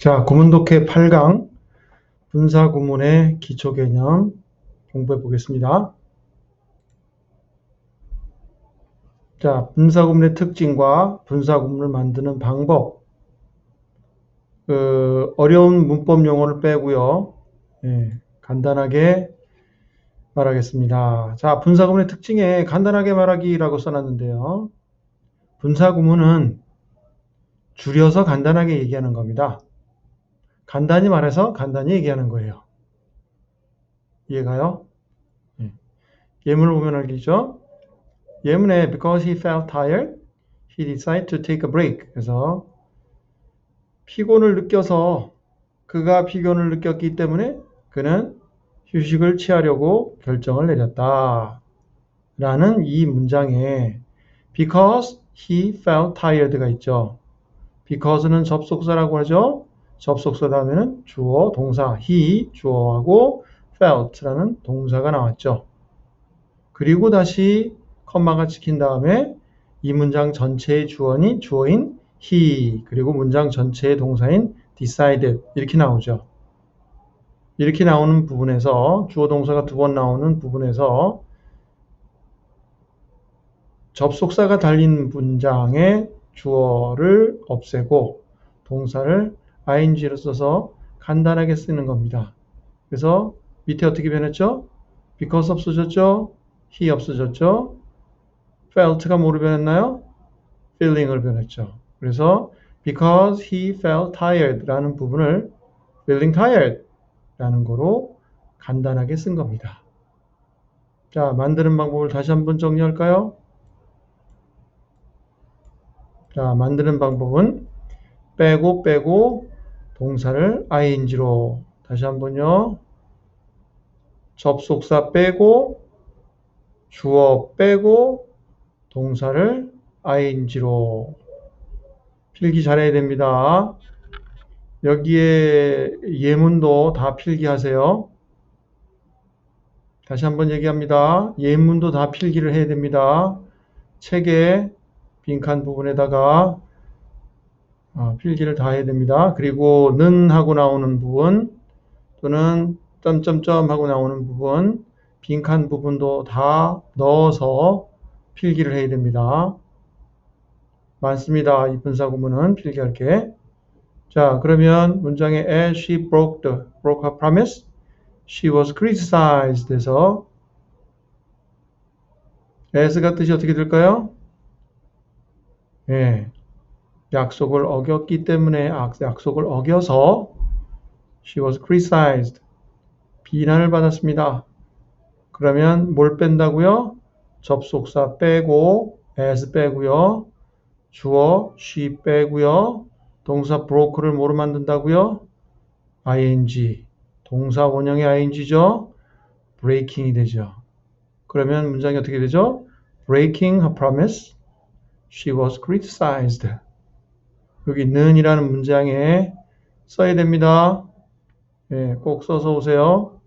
자, 구문독해 8강 분사구문의 기초 개념 공부해 보겠습니다. 자, 분사구문의 특징과 분사구문을 만드는 방법. 그 어려운 문법 용어를 빼고요. 예, 간단하게 말하겠습니다. 자, 분사구문의 특징에 간단하게 말하기라고 써놨는데요. 분사구문은 줄여서 간단하게 얘기하는 겁니다. 간단히 말해서 간단히 얘기하는 거예요. 이해가요? 예. 예문을 보면 알겠죠? 예문에 because he felt tired, he decided to take a break. 그래서 피곤을 느껴서 그가 피곤을 느꼈기 때문에 그는 휴식을 취하려고 결정을 내렸다. 라는 이 문장에 because he felt tired가 있죠. because는 접속사라고 하죠. 접속사 다음에는 주어, 동사, he, 주어하고 felt라는 동사가 나왔죠. 그리고 다시 컴마가 찍힌 다음에 이 문장 전체의 주어인 주어인 he 그리고 문장 전체의 동사인 decided 이렇게 나오죠. 이렇게 나오는 부분에서 주어 동사가 두 번 나오는 부분에서 접속사가 달린 문장의 주어를 없애고 동사를 ing를 써서 간단하게 쓰는 겁니다. 그래서 밑에 어떻게 변했죠? because 없어졌죠? he 없어졌죠? felt가 뭐로 변했나요? feeling을 변했죠. 그래서 because he felt tired 라는 부분을 feeling tired 라는 거로 간단하게 쓴 겁니다. 자, 만드는 방법을 다시 한번 정리할까요? 자, 만드는 방법은 빼고 빼고 동사를 ing로 다시 한번요. 접속사 빼고 주어 빼고 동사를 ing로 필기 잘해야 됩니다. 여기에 예문도 다 필기하세요. 다시 한번 얘기합니다. 예문도 다 필기를 해야 됩니다. 책에 빈칸 부분에다가 어, 필기를 다 해야 됩니다. 그리고 는 하고 나오는 부분 또는 점점점 하고 나오는 부분 빈칸 부분도 다 넣어서 필기를 해야 됩니다. 많습니다. 이 분사 구문은 필기할 게. 자, 그러면 문장에 as she broke the broke her promise, she was criticized 해서 as가 뜻이 어떻게 될까요? 예. 약속을 어겼기 때문에 약속을 어겨서 she was criticized. 비난을 받았습니다. 그러면 뭘 뺀다고요? 접속사 빼고 as 빼고요. 주어 she 빼고요. 동사 broke를 뭐로 만든다고요? ing. 동사 원형의 ing죠. breaking이 되죠. 그러면 문장이 어떻게 되죠? breaking her promise. She was criticized. 여기 는이라는 문장에 써야 됩니다. 예, 꼭 써서 오세요.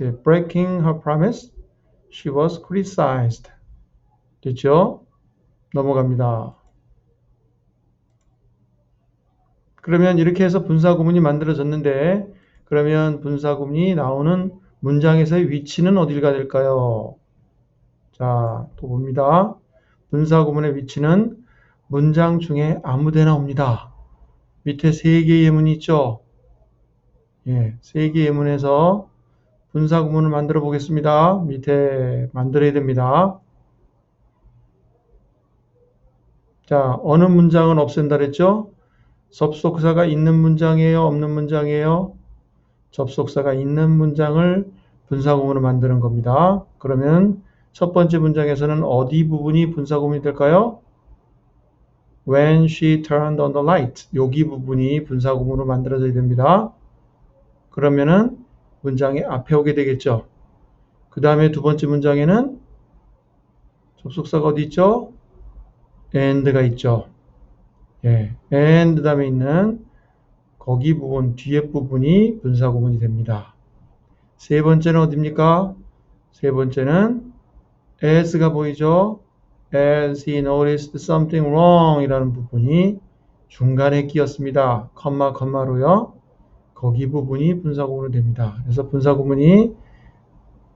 예, breaking her promise, she was criticized. 됐죠? 넘어갑니다. 그러면 이렇게 해서 분사구문이 만들어졌는데 그러면 분사구문이 나오는 문장에서의 위치는 어디가 될까요? 자, 또 봅니다. 분사구문의 위치는 문장 중에 아무데나 옵니다. 밑에 세 개의 예문이 있죠? 예, 세 개의 예문에서 분사 구문을 만들어 보겠습니다. 밑에 만들어야 됩니다. 자, 어느 문장은 없앤다 그랬죠? 접속사가 있는 문장이에요? 없는 문장이에요? 접속사가 있는 문장을 분사구문으로 만드는 겁니다. 그러면 첫 번째 문장에서는 어디 부분이 분사구문이 될까요? When she turned on the light. 여기 부분이 분사구문으로 만들어져야 됩니다. 그러면은 문장의 앞에 오게 되겠죠. 그 다음에 두 번째 문장에는 접속사가 어디 있죠? and가 있죠. 예, and 다음에 있는 거기 부분, 뒤에 부분이 분사구문이 됩니다. 세 번째는 어디입니까? 세 번째는 as가 보이죠? As he noticed something wrong 이라는 부분이 중간에 끼었습니다. 컴마 컴마로요. 거기 부분이 분사구문이 됩니다. 그래서 분사구문이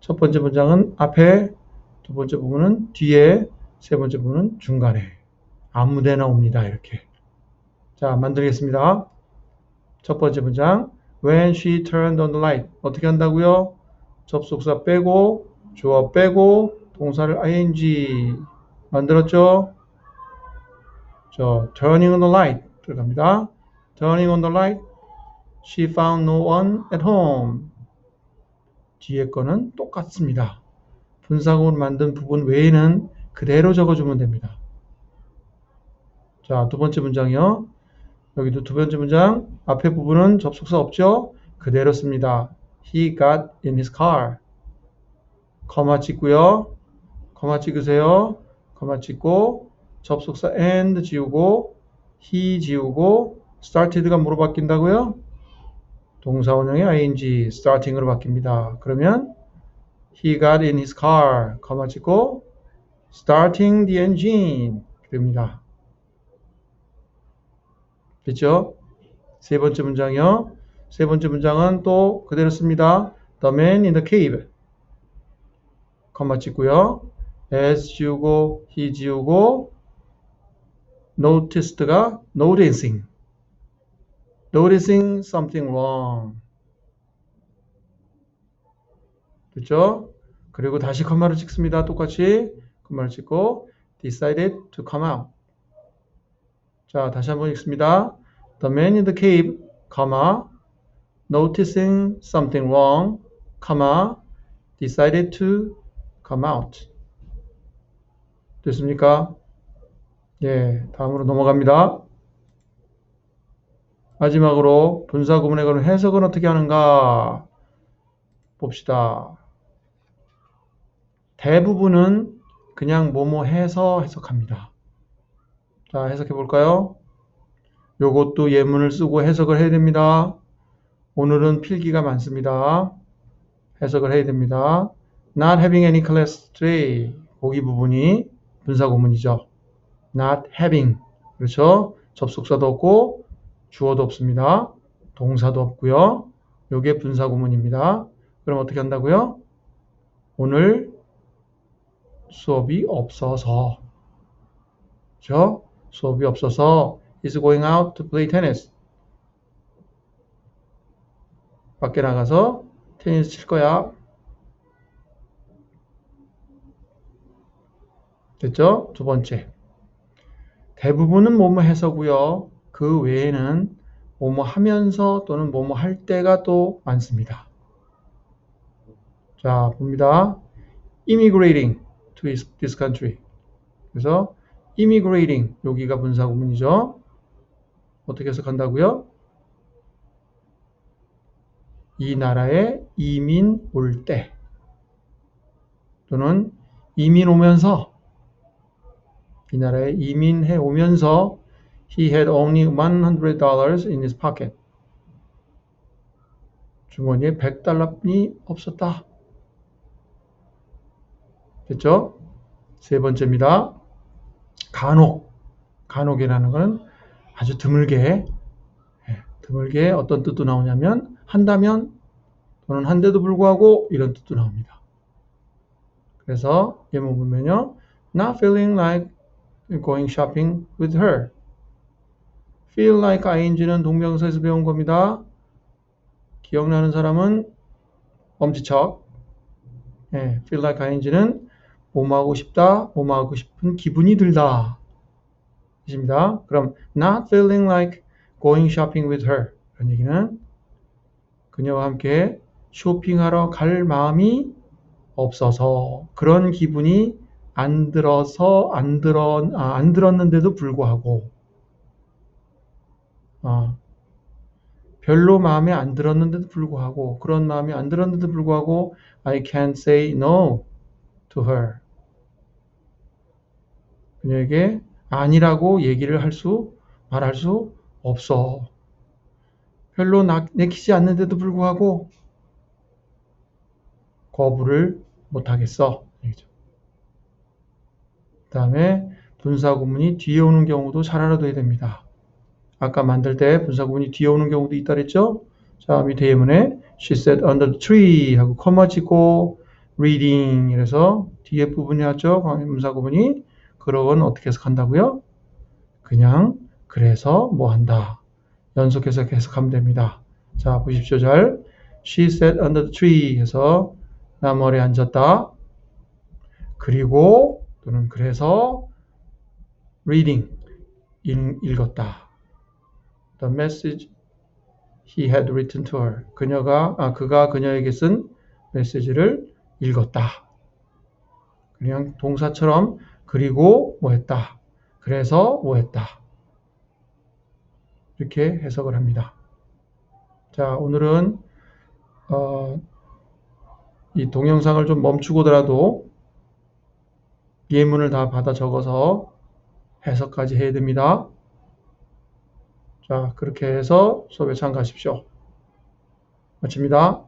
첫 번째 문장은 앞에, 두 번째 부분은 뒤에, 세 번째 부분은 중간에 아무데나 옵니다. 이렇게. 자, 만들겠습니다. 첫 번째 문장 When she turned on the light 어떻게 한다고요? 접속사 빼고 주어 빼고 동사를 ing 만들었죠? 저 turning on the light 들어갑니다. turning on the light she found no one at home 뒤에 거는 똑같습니다. 분사구문 만든 부분 외에는 그대로 적어주면 됩니다. 자, 두 번째 문장이요. 여기도 두 번째 문장 앞에 부분은 접속사 없죠? 그대로 씁니다. He got in his car. 거마 찍고요. 거마 찍으세요. 거마 찍고 접속사 and 지우고 he 지우고 started가 뭐로 바뀐다고요? 동사 원형의 ing starting으로 바뀝니다. 그러면 he got in his car 거마 찍고 starting the engine 됩니다. 됐죠? 세 번째 문장이요. 세 번째 문장은 또 그대로 씁니다. The man in the cave. 컴마 찍고요. As 지우고 he 지우고 noticed가 noticing. noticing something wrong. 됐죠? 그리고 다시 컴마를 찍습니다. 똑같이 컴마를 찍고 decided to come out. 자, 다시 한번 읽습니다. The man in the cave, comma, noticing something wrong, comma, decided to come out. 됐습니까? 예, 다음으로 넘어갑니다. 마지막으로 분사 구문에 관한 해석은 어떻게 하는가 봅시다. 대부분은 그냥 뭐뭐 해서 해석합니다. 자, 해석해 볼까요? 요것도 예문을 쓰고 해석을 해야 됩니다. 오늘은 필기가 많습니다. 해석을 해야 됩니다. Not having any class today. 거기 부분이 분사 구문이죠. Not having. 그렇죠? 접속사도 없고 주어도 없습니다. 동사도 없고요. 요게 분사 구문입니다. 그럼 어떻게 한다고요? 오늘 수업이 없어서. 그렇죠? 수업이 없어서 is going out to play tennis. 밖에 나가서 테니스 칠 거야. 됐죠? 두 번째. 대부분은 뭐뭐 해서고요. 그 외에는 뭐뭐 하면서 또는 뭐뭐 할 때가 또 많습니다. 자, 봅니다. immigrating to this country. 그래서 immigrating 여기가 분사구문이죠. 어떻게 해석한다고요? 이 나라에 이민 올 때 또는 이민 오면서 이 나라에 이민해 오면서 he had only $100 in his pocket. 주머니에 100달러뿐이 없었다. 됐죠? 세 번째입니다. 간혹, 간혹이라는 것은 아주 드물게, 예, 드물게 어떤 뜻도 나오냐면 한다면 또는 한데도 불구하고 이런 뜻도 나옵니다. 그래서 예문 보면요. Not feeling like going shopping with her. feel like ing는 동명사에서 배운 겁니다. 기억나는 사람은 엄지척. 예, feel like ing는 뭐하고 싶다, 뭐하고 싶은 기분이 들다. 있습니다. 그럼 not feeling like going shopping with her. 이런 얘기는 그녀와 함께 쇼핑하러 갈 마음이 없어서 그런 기분이 안 들어서 안 들어 아, 안 들었는데도 불구하고 아, 별로 마음에 안 들었는데도 불구하고 그런 마음이 안 들었는데도 불구하고 I can't say no to her. 그녀에게 아니라고 얘기를 할 수, 말할 수 없어. 별로 내키지 않는데도 불구하고 거부를 못하겠어. 그 다음에 분사 구문이 뒤에 오는 경우도 잘 알아둬야 됩니다. 아까 만들 때 분사 구문이 뒤에 오는 경우도 있다 그랬죠? 자, 밑에 예문에 she sat under the tree 하고 커마 치고 reading 이래서 뒤에 부분이 하죠. 분사 구문이 그러건 어떻게 해석한다고요? 그냥 그래서 뭐 한다. 연속해서 해석하면 됩니다. 자, 보십시오. 잘. She sat under the tree 해서 아래 앉았다. 그리고 또는 그래서 reading 읽, 읽었다. The message he had written to her. 그녀가 아 그가 그녀에게 쓴 메시지를 읽었다. 그냥 동사처럼 그리고 뭐 했다. 그래서 뭐 했다. 이렇게 해석을 합니다. 자, 오늘은 어, 이 동영상을 좀 멈추고더라도 예문을 다 받아 적어서 해석까지 해야 됩니다. 자, 그렇게 해서 수업에 참가하십시오. 마칩니다.